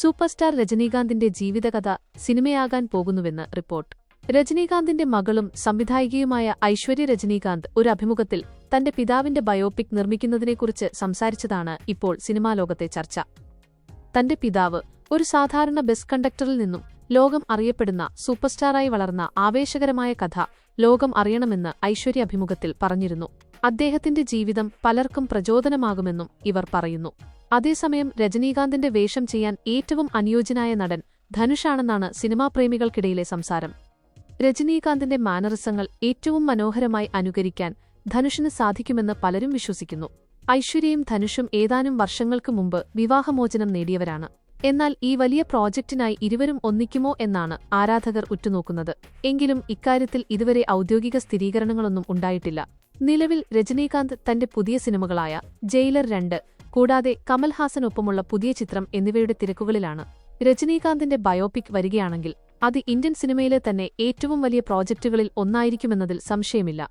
Super star രജനീകാന്തിന്റെ ജീവിതകഥ സിനിമയാകാൻ പോകുന്നുവെന്ന് report. രജനീകാന്തിന്റെ മകളും സംവിധായികയുമായ ഐശ്വര്യ രജനീകാന്ത് ഒരു അഭിമുഖത്തിൽ തന്റെ പിതാവിന്റെ ബയോപിക് നിർമ്മിക്കുന്നതിനെക്കുറിച്ച് സംസാരിച്ചതാണ് ഇപ്പോൾ സിനിമാ ലോകത്തെ ചർച്ച. തന്റെ പിതാവ് ഒരു സാധാരണ ബസ് കണ്ടക്ടറിൽ നിന്നും ലോകം അറിയപ്പെടുന്ന സൂപ്പർസ്റ്റാറായി വളർന്ന ആവേശകരമായ കഥ ലോകം അറിയണമെന്ന് ഐശ്വര്യ അഭിമുഖത്തിൽ പറഞ്ഞിരുന്നു. അദ്ദേഹത്തിന്റെ ജീവിതം പലർക്കും പ്രചോദനമാകുമെന്നും ഇവർ പറയുന്നു. അതേസമയം രജനീകാന്തിന്റെ വേഷം ചെയ്യാൻ ഏറ്റവും അനുയോജ്യനായ നടൻ ധനുഷാണെന്നാണ് സിനിമാ പ്രേമികൾക്കിടയിലെ സംസാരം. രജനീകാന്തിന്റെ മാനറിസങ്ങൾ ഏറ്റവും മനോഹരമായി അനുകരിക്കാൻ ധനുഷിന് സാധിക്കുമെന്ന് പലരും വിശ്വസിക്കുന്നു. ഐശ്വര്യയും ധനുഷും ഏതാനും വർഷങ്ങൾക്ക് മുമ്പ് വിവാഹമോചനം നേടിയവരാണ്. എന്നാൽ ഈ വലിയ പ്രോജക്റ്റിനായി ഇരുവരും ഒന്നിക്കുമോ എന്നാണ് ആരാധകർ ഉറ്റുനോക്കുന്നത്. എങ്കിലും ഇക്കാര്യത്തിൽ ഇതുവരെ ഔദ്യോഗിക സ്ഥിരീകരണങ്ങളൊന്നും ഉണ്ടായിട്ടില്ല. നിലവിൽ രജനീകാന്ത് തന്റെ പുതിയ സിനിമകളായ ജയിലർ രണ്ട് കൂടാതെ കമൽഹാസനൊപ്പമുള്ള പുതിയ ചിത്രം എന്നിവയുടെ തിരക്കുകളിലാണ്. രജനീകാന്തിന്റെ ബയോപിക് വരികയാണെങ്കിൽ അത് ഇന്ത്യൻ സിനിമയിലെ തന്നെ ഏറ്റവും വലിയ പ്രോജക്റ്റുകളിൽ ഒന്നായിരിക്കുമെന്നതിൽ സംശയമില്ല.